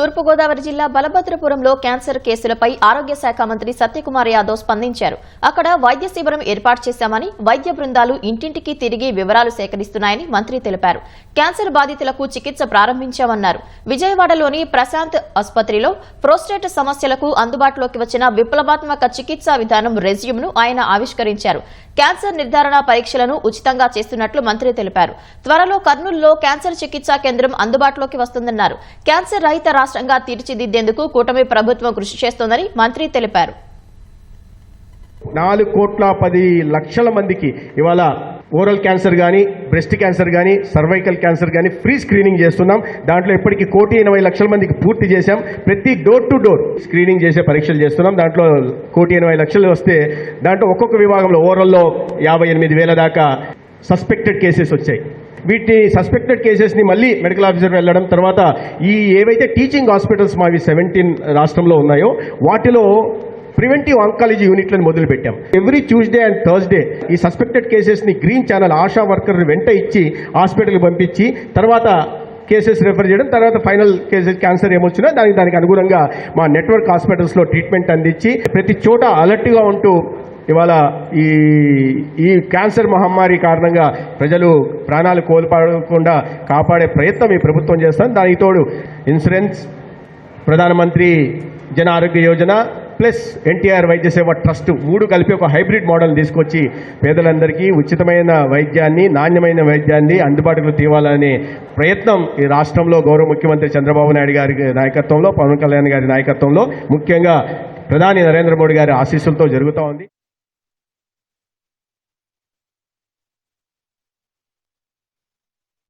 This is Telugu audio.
తూర్పుగోదావరి జిల్లా బలభద్రపురంలో క్యాన్సర్ కేసులపై ఆరోగ్య శాఖ మంత్రి సత్యకుమార్ యాదవ్ స్పందించారు. అక్కడ వైద్య శిబిరం ఏర్పాటు చేశామని వైద్య బృందాలు ఇంటింటికి తిరిగి వివరాలు సేకరిస్తున్నాయని మంత్రి తెలిపారు. క్యాన్సర్ బాధితులకు చికిత్స ప్రారంభించామన్నారు. విజయవాడలోని ప్రశాంత్ ఆసుపత్రిలో ప్రోస్టేట్ సమస్యలకు అందుబాటులోకి వచ్చిన విప్లవాత్మక చికిత్సా విధానం రెజ్యూమ్ను ఆయన ఆవిష్కరించారు. క్యాన్సర్ నిర్ధారణ పరీక్షలను ఉచితంగా చేస్తున్నట్లు మంత్రి తెలిపారు. త్వరలో కర్నూలులో క్యాన్సర్ చికిత్సా కేంద్రం అందుబాటులోకి వస్తుందన్నారు. క్యాన్సర్ రహిత రాష్ట్రంగా తీర్చిదిద్దేందుకు కూటమి ప్రభుత్వం కృషి చేస్తోందని మంత్రి తెలిపారు. నాలుగు కోట్ల పది లక్షల మందికి ఇవాళ ఓరల్ క్యాన్సర్ కానీ బ్రెస్ట్ క్యాన్సర్ కానీ సర్వైకల్ క్యాన్సర్ కానీ ఫ్రీ స్క్రీనింగ్ చేస్తున్నాం. దాంట్లో ఇప్పటికీ కోటి ఎనభై లక్షల మందికి పూర్తి చేశాం. ప్రతి డోర్ టు డోర్ స్క్రీనింగ్ చేసే పరీక్షలు చేస్తున్నాం. దాంట్లో కోటి ఎనభై లక్షలు వస్తే దాంట్లో ఒక్కొక్క విభాగంలో ఓరల్లో యాభై ఎనిమిది వేల దాకా సస్పెక్టెడ్ కేసెస్ వచ్చాయి. వీటి సస్పెక్టెడ్ కేసెస్ని మళ్ళీ మెడికల్ ఆఫీసర్ వెళ్ళడం తర్వాత ఈ ఏవైతే టీచింగ్ హాస్పిటల్స్ మావి సెవెంటీన్ రాష్ట్రంలో ఉన్నాయో వాటిలో ప్రివెంటివ్ ఆంకాలజీ యూనిట్లను మొదలుపెట్టాం. ఎవ్రీ ట్యూస్డే అండ్ థర్స్డే ఈ సస్పెక్టెడ్ కేసెస్ని గ్రీన్ ఛానల్ ఆశా వర్కర్ని వెంట ఇచ్చి హాస్పిటల్కి పంపించి తర్వాత కేసెస్ రెఫర్ చేయడం తర్వాత ఫైనల్ కేసెస్ క్యాన్సర్ ఏమొచ్చినా దానికి దానికి అనుగుణంగా మా నెట్వర్క్ హాస్పిటల్స్లో ట్రీట్మెంట్ అందించి ప్రతి చోట అలర్ట్గా ఉంటూ ఇవాళ ఈ ఈ క్యాన్సర్ మహమ్మారి కారణంగా ప్రజలు ప్రాణాలు కోల్పోకుండా కాపాడే ప్రయత్నం ఈ ప్రభుత్వం చేస్తాం. దానికి తోడు ఇన్సూరెన్స్ ప్రధానమంత్రి జన ఆరోగ్య యోజన ప్లస్ ఎన్టీఆర్ వైద్య సేవ ట్రస్ట్ మూడు కలిపి ఒక హైబ్రిడ్ మోడల్ తీసుకొచ్చి పేదలందరికీ ఉచితమైన వైద్యాన్ని నాణ్యమైన వైద్యాన్ని అందుబాటులో తేవాలనే ప్రయత్నం ఈ రాష్ట్రంలో గౌరవ ముఖ్యమంత్రి చంద్రబాబు నాయుడు గారి నాయకత్వంలో పవన్ కళ్యాణ్ గారి నాయకత్వంలో ముఖ్యంగా ప్రధాని నరేంద్ర మోడీ గారి ఆశీస్సులతో జరుగుతూ ఉంది.